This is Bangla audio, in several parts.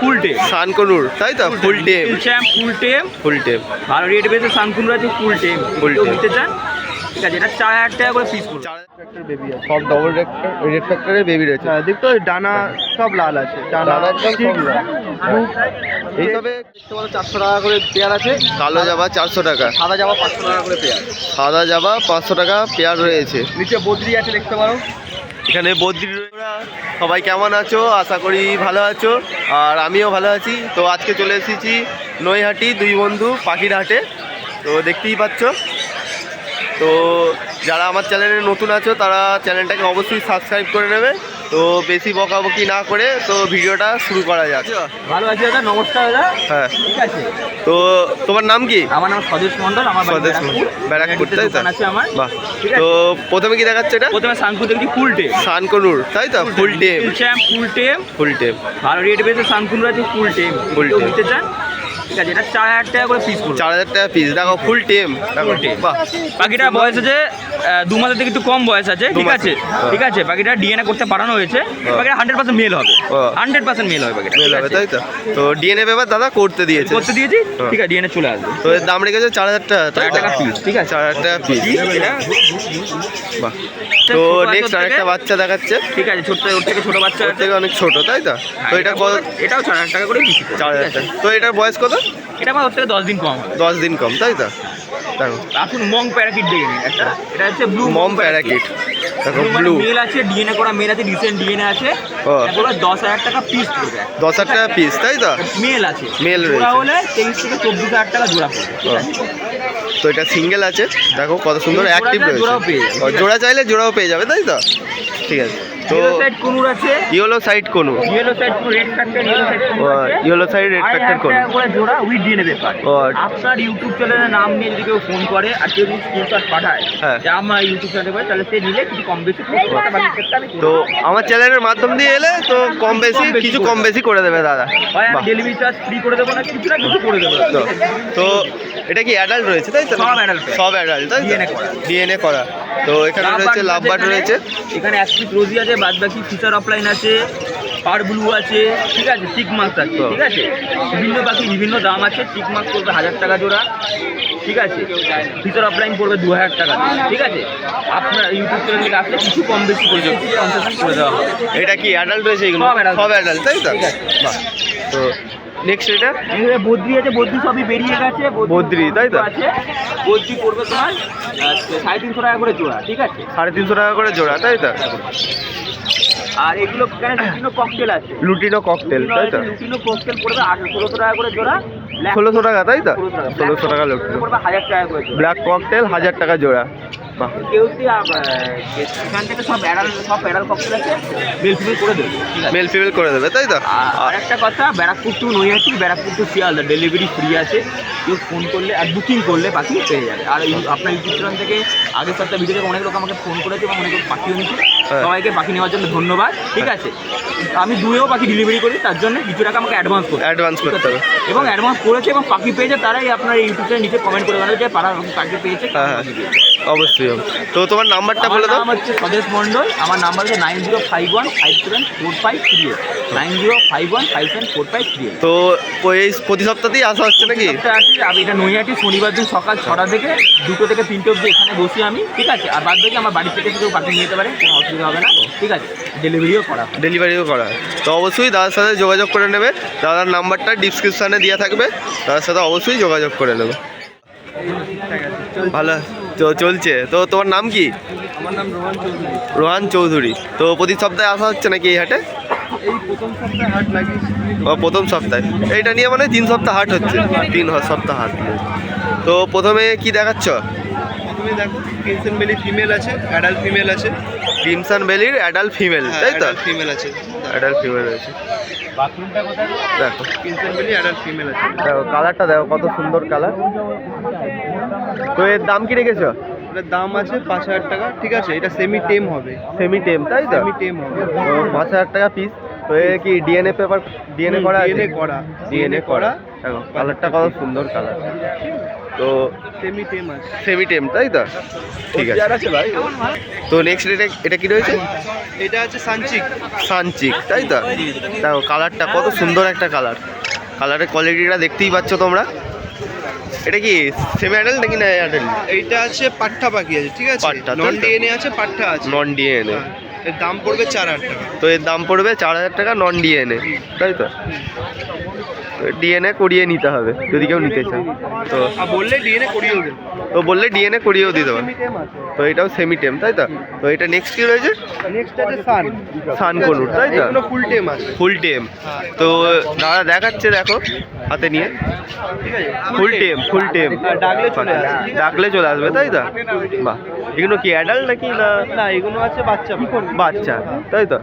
ফুল সানকনুর তাই তো? ফুল ফুল টেম ফুল টেম ভালো রেট পেয়েছে সানকুন আছে ফুল কেউ নিতে চান? ঠিক আছে এটা চার হাজার টাকা করে পিস করবে সব ডবল রেড ফ্যাক্টরের বেবি রয়েছে। হ্যাঁ দেখতো ডানা সব লাল আছে। ডানা ডানা একদম সব লাল। এইসবে চারশো টাকা করে পেয়ার আছে। কালো জাবা চারশো টাকা। সাদা জামা পাঁচশো টাকা করে পেয়ার সাদা জাবা পাঁচশো টাকা পেয়ার রয়েছে। নিচে বদ্রি আছে দেখতে পারো। এখানে বদ্রিরা সবাই কেমন আছো? আশা করি ভালো আছো। আর আমিও ভালো আছি। তো আজকে চলে এসেছি নৈহাটি দুই বন্ধু পাখির হাটে। তো দেখতেই পাচ্ছ। তো যারা আমার চ্যানেলে নতুন আছো, তারা চ্যানেলটাকে অবশ্যই সাবস্ক্রাইব করে নেবে। তো বেশি বকাবকি না করে তো ভিডিওটা শুরু করা যাক। ভালো আছি দাদা নমস্কার দাদা। হ্যাঁ। ঠিক আছে। তো তোমার নাম কি? আমার নাম স্বদেশ মন্ডল আমার স্বদেশ ব্যারাকপুর। ব্যারাকপুর, তাই তো? আছে আমার। বাহ। তো প্রথমে কি দেখাচ্ছে এটা? প্রথমে সানকু দেখছি ফুল টেম? শানকনুর তাই তো? ফুল টেম। ফুল টেম। ফুল টেম ভালো রেট পেয়েছে সানকুন আছে ফুল টেম। ফুল tame। চান? ঠিক আছে এটা চার হাজার টাকা করে পিস চার হাজার টাকা পিস দেখো ফুল টেম Full বাহ। পাখিটার বয়স আছে দু মাসের থেকে একটু কম বয়স আছে ঠিক আছে? হ্যাঁ। ঠিক আছে পাখিটা ডিএনএ করতে পাঠানো হয়েছে হ্যাঁ। পাখিটা হান্ড্রেড পার্সেন্ট মেল হবে। হ্যাঁ। হান্ড্রেড পার্সেন্ট মেল হবে পাখিটা মেল হবে তাই তো? তো ডিএনএ পেপার দাদা করতে দিয়েছে। করতে দিয়েছি হ্যাঁ। ঠিক আছে ডিএনএ চলে আসবে। তো দাম রেখেছে চার হাজার টাকা চার তো? টাকা পিস ঠিক আছে? চার হাজার টাকা পিস এটা বাহ। তো নেক্সট আরেকটা বাচ্চা দেখাচ্ছে। ঠিক আছে ছোট ওর থেকে ছোট বাচ্চা থেকে অনেক ছোট তাই তো? হ্যাঁ, তো এটা এটাও চার হাজার টাকা করে পিস চার হাজার টাকা। তো এটার বয়স কত? এটা আমার ওর থেকে দশ দিন কম হবে। দশ দিন কম তাই তো? দেখো। এখন মং প্যারাকিট দেখে নিন একটা। এটা হচ্ছে ব্লু মম প্যারাকিট দেখো ব্লু মেল আছে ডিএনএ করা মেল আছে রিসেন্ট ডিএনএ আছে। এটা দশ হাজার টাকা পিস পড়বে। দশ হাজার টাকা পিস তাই তো? মেল আছে। জোড়া রয়েছে। হলে তেইশ থেকে চব্বিশ হাজার টাকা জোড়া পড়বে? তো এটা সিঙ্গেল আছে। দেখো কত সুন্দর অ্যাক্টিভ রয়েছে। জোড়াও পেয়ে যাবে। জোড়া চাইলে জোড়াও পেয়ে যাবে তাই তো? ঠিক আছে। তো সাইড কোনুর আছে। ইয়েলো সাইড কোনো ইয়েলো সাইড কোন রেড ফ্যাক্টর ইয়েলো সাইড কোনুর ও, আছে। yellow side red আড়াই factor হাজার কোন। টাকা করে জোড়া উইথ ডিএনএ পেপার আপনার ইউটিউব চ্যানেলের নাম নিয়ে যদি কেউ ফোন করে আর কেউ যদি স্ক্রিনশট পাঠায় হ্যাঁ। যে আমার ইউটিউব চ্যানেলে করে তাহলে সে নিলে কিছু কম বেশি করে তো আমার চ্যানেলের মাধ্যম দিয়ে এলে তো কম বেশি কিছু কম বেশি করে দেবে দাদা। হয় ডেলিভারি চার্জ ফ্রি করে দেবো না কিছু না কিছু করে দেবো। তো তো এটা কি অ্যাডাল্ট রয়েছে তাই তো? সব adult সব অ্যাডাল্ট তাই DNA করা। ডিএনএ করা। তো এখানে রয়েছে লাভ বাট রয়েছে। এখানে অ্যাক্সিস রোজি আছে বাদ বাকি ফিচার অফলাইন আছে পার ব্লু আছে ঠিক আছে চিক মার্কস আছে ঠিক আছে? বিভিন্ন পাখি বিভিন্ন দাম আছে চিক মার্কস পড়বে হাজার টাকা জোড়া ঠিক আছে? ফিচার অফলাইন পড়বে দু হাজার টাকা ঠিক আছে? আপনার ইউটিউব চ্যানেল থেকে আসলে কিছু কম বেশি করে দেবো কনসেশন করে দেওয়া হবে। এটা কি অ্যাডাল্ট রয়েছে এগুলো? সব অ্যাডাল্ট তাই তো। তো নেক্সট এটা এখানে বদ্রি আছে বদ্রি সবই বেরিয়ে গেছে বদ্রি, তাই তো? আছে। বদ্রি পড়বে তোমার সাড়ে তিনশো টাকা করে জোড়া ঠিক আছে? সাড়ে তিনশো টাকা করে জোড়া তাই তো? আর এগুলো বিভিন্ন ককটেল আছে। লুটিনো ককটেল তাই তো? লুটিনো ককটেল পড়বে আঠারো ষোলোশো টাকা করে জোড়া। ষোলোশো টাকা তাই তো? ষোলোশো ষোলোশো টাকা লুটিনো। পড়বে হাজার টাকা করে ব্ল্যাক ককটেল হাজার টাকা জোড়া। মেল ফিমেল করে দেবে। ঠিক আছে। মেল করে দেবে তাই তো? আর একটা কথা Barrackpore to Naihati Barrackpore to Sealdah delivery free আছে। কেউ ফোন করলে আর বুকিং করলে পাখি পেয়ে যাবে। আর আপনার ইউটিউব চ্যানেল থেকে আগের সপ্তাহে ভিডিও থেকে অনেক লোক আমাকে ফোন করেছে এবং অনেক পাখিও নিচ্ছে হ্যাঁ। সবাইকে পাখি নেওয়ার জন্য ধন্যবাদ ঠিক আছে? আমি দুয়েও পাখি ডেলিভারি করি তার জন্য কিছু টাকা আমাকে অ্যাডভান্স করতে অ্যাডভান্স করতে হবে। এবং অ্যাডভান্স করেছে এবং পাখি পেয়েছে তারাই আপনার ইউটিউব নিচে কমেন্ট করে জানাবে যে পাড়া পাখি পেয়েছে হ্যাঁ হ্যাঁ। অবশ্যই অবশ্যই। তো তোমার নাম্বারটা আমার বলে দাও। নাম হচ্ছে স্বদেশ মণ্ডল আমার নাম্বার হচ্ছে nine zero five one five seven four five three eight. Nine zero five one five seven four five three eight. তো এই প্রতি সপ্তাহতেই আসা হচ্ছে নাকি? আমি এটা নৈহাটি শনিবার দিন সকাল ছটা থেকে দুটো থেকে তিনটে অবধি এখানে বসি আমি ঠিক আছে? আর বাদ বাকি আমার বাড়ি থেকে কেউ পাঠিয়ে নিয়ে যেতে পারে কোনো অসুবিধা হবে না। ঠিক আছে? ডেলিভারিও করা ডেলিভারিও করা তো অবশ্যই দাদার সাথে যোগাযোগ করে নেবে। দাদার নাম্বারটা ডিসক্রিপশানে দেওয়া থাকবে। দাদার সাথে অবশ্যই যোগাযোগ করে নেবে। ভালো। তো চলছে। তো তোমার নাম কি? আমার নাম রোহন চৌধুরী। রোহান চৌধুরী। তো প্রতি সপ্তাহে আসা হচ্ছে নাকি এই হাটে? প্রথম সপ্তাহে ও প্রথম সপ্তাহে। এইটা নিয়ে মানে তিন সপ্তাহ হাট হচ্ছে। তিন সপ্তাহ হাট। তো প্রথমে কি দেখাচ্ছ? তুমি দেখো কিনসেন বেলি ফিমেল আছে অ্যাডাল্ট ফিমেল আছে। ক্রিমসান বেলির অ্যাডাল্ট ফিমেল তাই তো? ফিমেল আছে। অ্যাডাল্ট ফিমেল রয়েছে দেখো। বেলি অ্যাডাল্ট ফিমেল আছে। দেখো কালারটা দেখো কত সুন্দর কালার তো এর দাম কি রেখেছো? এটার দাম আছে পাঁচ হাজার টাকা। ঠিক আছে এটা সেমি টেম হবে। সেমি টেম তাই তো? সেমি টেম হবে। তো পাঁচ হাজার টাকা পিস তো এ কি ডিএনএ পেপার ডিএনএ করা ডিএনএ করা। ডিএনএ করা। দেখো কালারটা কত সুন্দর কালার তো সেমি টেম আছে সেমি টেম তাই তো? ঠিক আছে। ভাই। তো নেক্সট এটা এটা কি রয়েছে? এটা আছে সানচিক সানচিক তাই তো? দেখো কালারটা কত সুন্দর একটা কালার কালারের কোয়ালিটিটা দেখতেই পাচ্ছ তোমরা। এটা কি সেমি অ্যাডাল্ট নাকি না অ্যাডাল্ট এইটা আছে পাট্টা পাখি আছে ঠিক আছে? পাট্টা, নন? ডিএনএ আছে পাট্টা আছে। নন ডিএনএ হ্যাঁ, এর দাম পড়বে চার হাজার টাকা। তো এর দাম পড়বে চার হাজার টাকা নন ডিএনএ তাই তো? ডিএনএ করিয়ে নিতে হবে যদি কেউ নিতে চায়। তো বললে ডিএনএ করিয়েও দেবে। তো বললে ডিএনএ করিয়েও দিতে পারে তো এটাও সেমি টেম তাই তো? তো এটা নেক্সট কি রয়েছে? নেক্সট আছে সান সান কনুর, তাই তো? এগুলো ফুল টেম আছে। ফুল টেম তো দাদা দেখাচ্ছে দেখো হাতে নিয়ে। ঠিক আছে। ফুল টেম ফুল টেম ডাকলে চলে আসবে। ডাকলে চলে আসবে তাই তো? বাহ। এগুলো কি অ্যাডাল্ট নাকি না? না এগুলো আছে বাচ্চা। বাচ্চা তাই তো?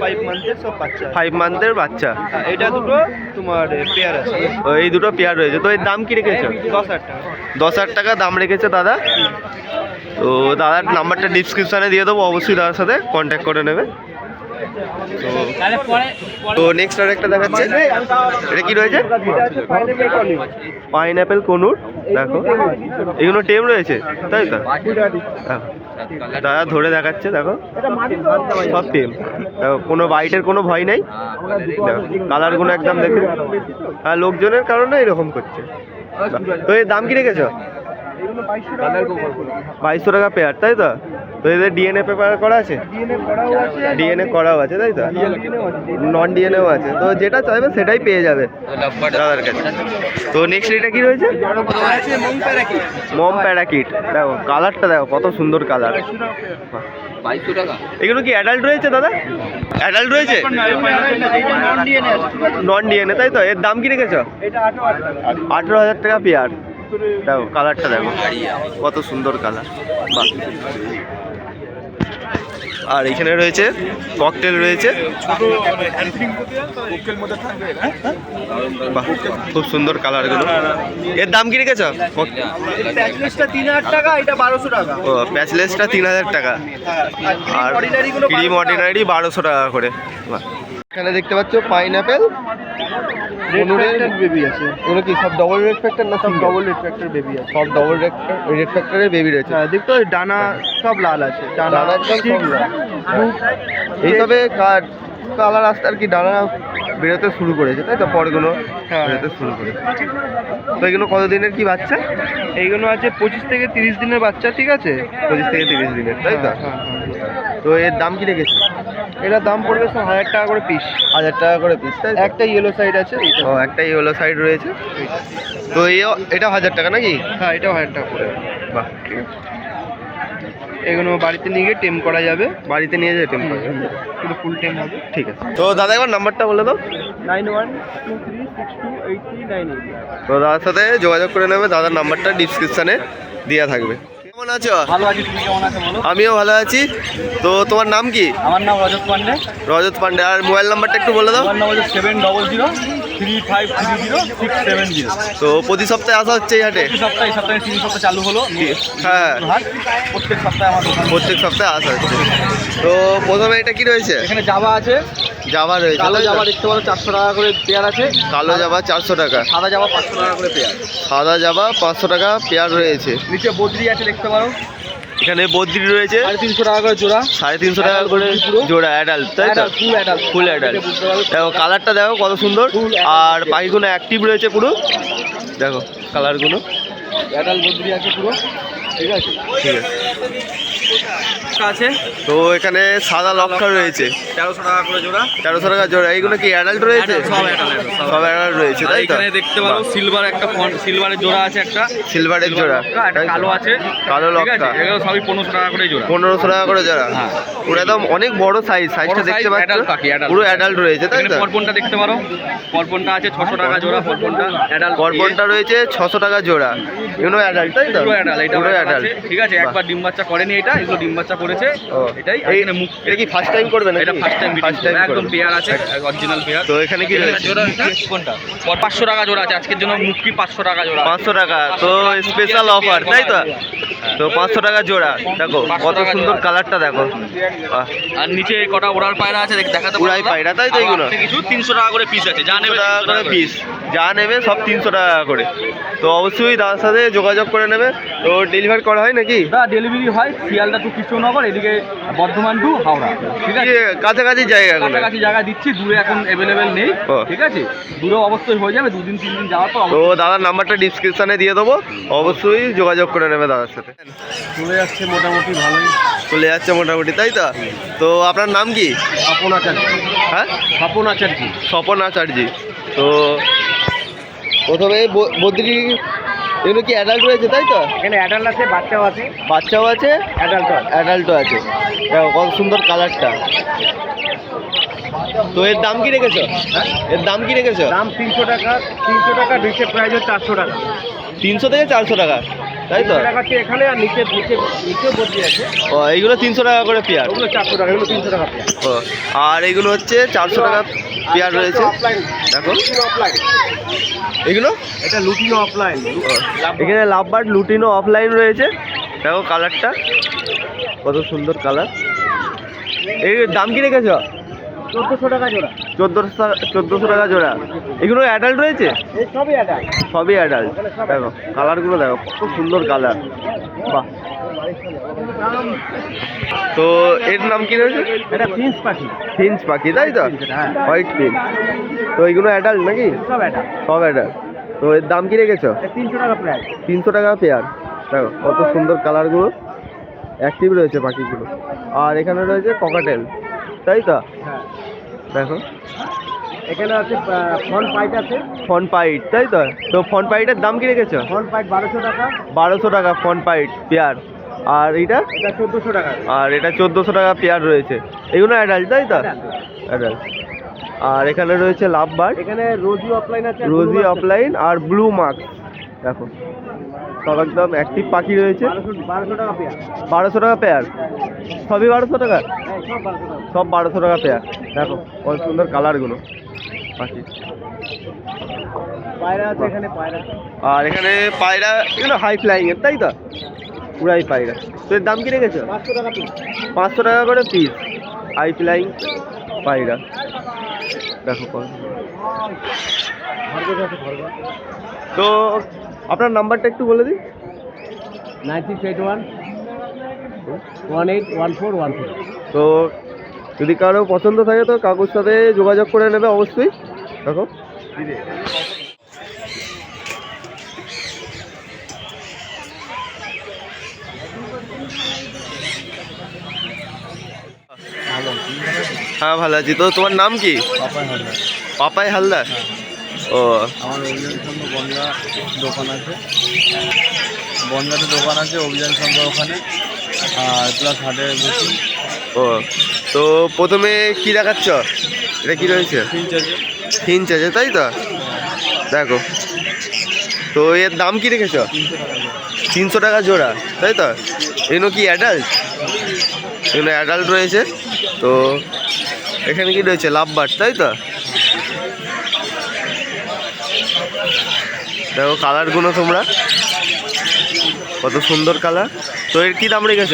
ফাইভ মান্থের সব বাচ্চা। ফাইভ মান্থের বাচ্চা। হ্যাঁ, এটা দুটো তোমার পেয়ার আছে। এই দুটো পেয়ার রয়েছে। তো এর দাম কি রেখেছো? দশ হাজার টাকা। দশ হাজার টাকা দাম রেখেছে দাদা? তো দাদার নাম্বারটা ডিসক্রিপশানে দিয়ে দেবো। অবশ্যই দাদার সাথে কন্ট্যাক্ট করে নেবে। তো নেক্সট আর একটা দেখাচ্ছে। এটা কি রয়েছে? পাইনঅ্যাপেল কনুর, দেখো। এগুলো টেম রয়েছে, তাই তো? দেখো। দাদা ধরে দেখাচ্ছে, দেখো। সব টেম। কোনো বাইটের কোনো ভয় নেই। কালারগুলো একদম দেখে। হ্যাঁ লোকজনের কারণে এরকম করছে। তো এর দাম কি রেখেছো? এগুলো 2200 টাকা বাইশশো টাকা পেয়ার তাই তো? তো এদের ডিএনএ পেপার করা আছে? ডিএনএ করাও আছে তাই তো। নন ডিএনএও আছে। তো যেটা চাইবে সেটাই পেয়ে যাবে। দাদার কাছে। তো নেক্সট এটা কি রয়েছে। Mom parakeet. দেখো কালারটা দেখো কত সুন্দর কালার এগুলো কি অ্যাডাল্ট রয়েছে দাদা? অ্যাডাল্ট রয়েছে। নন ডিএনএ তাই তো? এর দাম কি রেখেছো? এটা 18 টাকা। আঠেরো হাজার টাকা পেয়ার দেখো কালারটা দেখো। কত সুন্দর কালার বাহ। আর এখানে রয়েছে ককটেল রয়েছে। বাহ খুব সুন্দর কালারগুলো। এর দাম কি রেখেছ? এই প্যাচলেসটা 3000 টাকা, এটা 1200 টাকা। ও প্যাচলেসটা তিন হাজার টাকা। আর ক্রিম অর্ডিনারি বারোশো টাকা। করে। বাহ। এখানে দেখতে পাচ্ছ পাইনঅ্যাপেল Red baby আছে। এগুলো কি সব ডবল রেড ফ্যাক্টর না সব double red factor baby আছে। সব ডবল রেড রেড ফ্যাক্টরের বেবি রয়েছে। হ্যাঁ, দেখতে ডানা সব লাল আছে ডানা একদম। বুক, এইসবে কালার আসতে আর কি ডানা বেরোতে শুরু করেছে তাই তো? পরগুলো হ্যাঁ। বেরোতে শুরু করেছে। তো এগুলো কতদিনের কি বাচ্চা? এইগুলো আছে পঁচিশ থেকে তিরিশ দিনের বাচ্চা ঠিক আছে? পঁচিশ থেকে তিরিশ দিনের তাই তো? হ্যাঁ, হ্যাঁ, হ্যাঁ। তো এর দাম কি রেখেছে? এটার দাম পড়বে সব হাজার টাকা করে পিস হাজার টাকা করে পিস তাই? একটা ইয়েলো সাইড আছে ও একটা ইয়েলো সাইড রয়েছে। তো এটা হাজার টাকা নাকি? হ্যাঁ এটাও হাজার টাকা পড়বে। বাহ। ঠিক আছে। এগুলো বাড়িতে নিয়ে গিয়ে টেম করা যাবে। বাড়িতে নিয়ে যেতে পারবে পুরো ফুল টেম হবে। ঠিক আছে। তো দাদা একবার নাম্বারটা বলে দাও। Nine one two three six two eight three nine eight. তো দাদার সাথে যোগাযোগ করে নেবে দাদার নাম্বারটা ডিসক্রিপশানে দেওয়া থাকবে। কেমন আছো? ভালো আছি তুমি কেমন আছো বলো? আমিও ভালো আছি। তো তোমার নাম কি? আমার নাম রজত পান্ডে। রজত পান্ডে। আর মোবাইল নাম্বারটা একটু বলে দাও। Seven double zero three five three zero six seven zero তো প্রতি সপ্তাহে আসা হচ্ছে এই হাটে? প্রতি সপ্তাহে সপ্তাহে তিন সপ্তাহ চালু হলো হ্যাঁ। প্রত্যেক সপ্তাহে আমার প্রত্যেক সপ্তাহে আসা হচ্ছে। তো প্রথমে এটা কি রয়েছে? এখানে জাবা আছে। জাভা রয়েছে কালো জাবা দেখতে পারো চারশো টাকা করে পেয়ার আছে। কালো জাভা চারশো টাকা। সাদা জাবা পাঁচশো টাকা করে পেয়ার। সাদা জাভা পাঁচশো টাকা পেয়ার রয়েছে। নিচে বদ্রি আছে দেখতে পারো। এখানে বদ্রি রয়েছে। সাড়ে তিনশো টাকা করে জোড়া। সাড়ে তিনশো টাকা করে জোড়া অ্যাডাল্ট তাই তো? ফুল অ্যাডাল্ট ফুল অ্যাডাল্ট দেখো কালারটা দেখো কত সুন্দর। আর পাখিগুলো অ্যাক্টিভ রয়েছে পুরো। দেখো কালারগুলো অ্যাডাল্ট বদ্রি আছে পুরো। ঠিক আছে? ঠিক আছে। আছে? তো এখানে সাদা লক্ষা রয়েছে। তেরোশো টাকা করে জোড়া। তেরোশো টাকা জোড়া। এইগুলো কি অ্যাডাল্ট রয়েছে? সব adult, adult, সব সব অ্যাডাল্ট রয়েছে তাই এখানে দেখতে পারো সিলভার একটা সিলভারের জোড়া আছে একটা। সিলভারের জোড়া? কালো আছে। কালো এগুলো সবই পনেরোশো টাকা করে জোড়া। পনেরোশো টাকা করে জোড়া। হ্যাঁ। পুরো একদম অনেক বড় সাইজ সাইজটা দেখতে পাচ্ছ। পুরো অ্যাডাল্ট রয়েছে তাই এখানে তো? পরপনটা দেখতে পারো। পরপনটা আছে ছশো টাকা জোড়া পরপনটা অ্যাডাল্ট কর্পনটা রয়েছে ছশো টাকা জোড়া। এগুলো অ্যাডাল্ট তাই তো? পুরো অ্যাডাল্ট এটা পুরো adult অ্যাডাল্ট ঠিক আছে একবার ডিম বাচ্চা করেনি এটা এগুলো ডিম বাচ্চা করেছে এটাই এখানে মুখ এটা কি ফার্স্ট টাইম করবে না এটা ফার্স্ট টাইম ফার্স্ট টাইম একদম পেয়ার আছে অরিজিনাল পেয়ার। তো এখানে কি রয়েছে? কোনটা? পাঁচশো টাকা জোড়া আছে আজকের জন্য মুক্তি পাঁচশো টাকা জোড়া? পাঁচশো টাকা তো স্পেশাল অফার তাই তো? তো পাঁচশো টাকা জোড়া দেখো 500 কত সুন্দর কালারটা দেখো। আর নিচে কটা ওড়ার পায়রা আছে দেখ- দেখাতে উড়াই পায়রা, তাই তো এইগুলো? কিছু তিনশো টাকা করে পিস আছে যা নেবে টাকা করে পিস যা নেবে সব তিনশো টাকা করে। তো অবশ্যই দাদার সাথে যোগাযোগ করে নেবে। তো ডেলিভারি করা হয় নাকি? দা ডেলিভারি হয় শিয়ালদা টু কৃষ্ণনগর এদিকে বর্ধমান টু হাওড়া ঠিক আছে? কি কাছাকাছি জায়গাগুলো। কাছাকাছি জায়গা দিচ্ছি দূরে এখন অ্যাভেলেবেল নেই। ঠিক আছে? দূরে অবশ্যই হয়ে যাবে দুদিন তিন দিন যাওয়ার পর তো দাদার নাম্বারটা ডিসক্রিপশনে দিয়ে দেবো। অবশ্যই যোগাযোগ করে নেবে দাদার সাথে। চলে যাচ্ছে মোটামুটি ভালোই। চলে যাচ্ছে মোটামুটি তাই তো? তো আপনার নাম কি? স্বপন আচার্য। হ্যাঁ? স্বপন আচার্য। স্বপন আচার্যি। তো প্রথমে বদ্রি এগুলো কি অ্যাডাল্ট রয়েছে তাই তো? এখানে অ্যাডাল্ট আছে বাচ্চাও আছে। বাচ্চাও আছে? অ্যাডাল্টও অ্যাডাল্টও আছে। দেখো কত সুন্দর কালারটা তো এর দাম কি রেখেছো? এর দাম কি রেখেছো? দাম তিনশো টাকা তিনশো টাকা নিচে প্রাইস হচ্ছে চারশো টাকা। তিনশো থেকে চারশো টাকা। তাই তো? এখানে আর নিচে নিচে নিচেও বদলি আছে। ও এইগুলো তিনশো টাকা করে পেয়ার? ওগুলো চারশো টাকা এগুলো তিনশো টাকা পেয়ার। ও আর এইগুলো হচ্ছে চারশো টাকা পেয়ার রয়েছে। দেখো। অফলাইন এগুলো? এটা লুটিনো অফলাইন এখানে লাভবার্ড লুটিনো অফলাইন রয়েছে। দেখো কালারটা কত সুন্দর কালার এই দাম কি রেখেছো? চোদ্দোশো টাকা জোড়া। চোদ্দোশো চোদ্দোশো টাকা জোড়া। এগুলো অ্যাডাল্ট রয়েছে? সবই অ্যাডাল্ট সবই অ্যাডাল্ট দেখো কালারগুলো দেখো কত সুন্দর কালার বাহ। তো এর নাম কি রয়েছে? এটা প্রিন্স পাখি। ফিঞ্চ পাখি তাই তো? হ্যাঁ। হোয়াইট ফিঞ্চ তো এইগুলো অ্যাডাল্ট নাকি? সব অ্যাডাল্ট সব অ্যাডাল্ট তো এর দাম কি রেখেছো? তিনশো টাকা প্রাইস তিনশো টাকা পেয়ার দেখো কত সুন্দর কালারগুলো অ্যাক্টিভ রয়েছে পাখিগুলো। আর এখানে রয়েছে ককাটেল তাই তো? হ্যাঁ। দেখো। এখানে আছে ফ্রন্ট পাইট আছে। ফন পাইট তাই তো? তো ফন পাইটের দাম কি রেখেছো? ফ্রন্ট পাইট বারোশো টাকা। বারোশো টাকা ফন পাইট পেয়ার। আর এইটা এটা চোদ্দোশো টাকা। আর এটা চোদ্দোশো টাকা পেয়ার রয়েছে। এগুলো অ্যাডাল্ট তাই তো। অ্যাডাল্ট আর এখানে রয়েছে লাভ বার্ড। এখানে রোজি অফলাইন আছে রোজি অফলাইন আর ব্লু মার্ক দেখো। একদম অ্যাক্টিভ পাখি রয়েছে। বারোশো টাকা পেয়ার বারোশো টাকা পেয়ার সবই বারোশো টাকা? সব বারোশো টাকা পেয়ার দেখো কত সুন্দর কালারগুলো পাখি। পায়রা আছে এখানে আর এখানে পায়রা এগুলো হাই ফ্লাইং এর তাই তো? পুরাই পায়রা। তো এর দাম কি রেখেছো? পাঁচশো টাকা করে পিস হাই ফ্লাইং পায়রা। দেখো তো আপনার নাম্বারটা একটু বলে দিন। Nine six eight one one eight one four one three তো যদি কারও পছন্দ থাকে তো কাকুর সাথে যোগাযোগ করে নেবে অবশ্যই। দেখো হ্যাঁ ভালো আছি। তো তোমার নাম কি? পাপাই হালদার। পাপাই হালদার। ও। আমার অভিযান সংঘ বনগা দোকান আছে। বনগাতে দোকান আছে অভিযান সংঘ ওখানে। আর প্লাস হাটে বসি। ও। তো প্রথমে কি দেখাচ্ছ? এটা কি রয়েছে? ফিঞ্চ আছে তাই তো? দেখো। তো এর দাম কি রেখেছ তিনশো টাকা জোড়া। তাই তো? এগুলো কি অ্যাডাল্ট এগুলো অ্যাডাল্ট রয়েছে। তো এখানে কি রয়েছে? লাভ বার্ড তাই তো? দেখো কালারগুলো তোমরা। কত সুন্দর কালার তো এর কি দাম রেখেছ?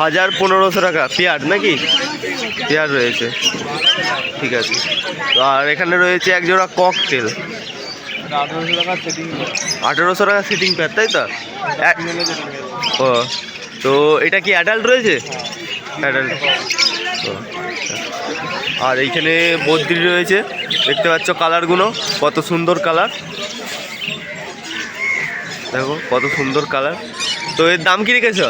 হাজার পনেরোশো টাকা। পেয়ার নাকি? পেয়ার রয়েছে। ঠিক আছে। আর এখানে রয়েছে এক জোড়া ককটেল আঠারোশো টাকা আঠেরোশো টাকা সিটিং পেয়ার তাই তো? ও তো এটা কি অ্যাডাল্ট রয়েছে? অ্যাডাল্ট আর এইখানে বদ্রি রয়েছে। দেখতে পাচ্ছ কালারগুলো কত সুন্দর কালার দেখো, কত সুন্দর কালার তো এর দাম কি রেখেছো?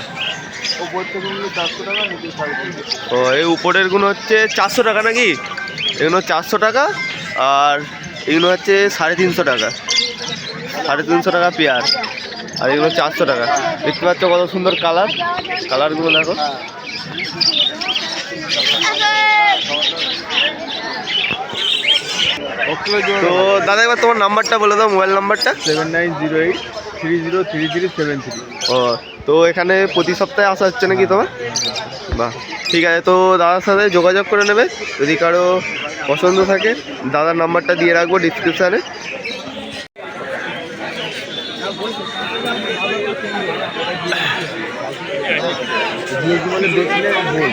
ও, এই উপরেরগুলো হচ্ছে চারশো টাকা নাকি? এগুলো চারশো টাকা, আর এগুলো হচ্ছে সাড়ে তিনশো টাকা। সাড়ে তিনশো টাকা পেয়ার, আর এগুলো চারশো টাকা। দেখতে পাচ্ছ কত সুন্দর কালার কালারগুলো দেখো। তো দাদা এবার তোমার নাম্বারটা বলে দাও মোবাইল নাম্বারটা। Seven nine zero eight three zero three three seven three. ও তো এখানে প্রতি সপ্তাহে আসা হচ্ছে নাকি তোমার? বাহ ঠিক আছে তো দাদার সাথে যোগাযোগ করে নেবে যদি কারও পছন্দ থাকে দাদার নাম্বারটা দিয়ে রাখব ডিসক্রিপশানে দিয়েছি বলে দেখলে ভুল।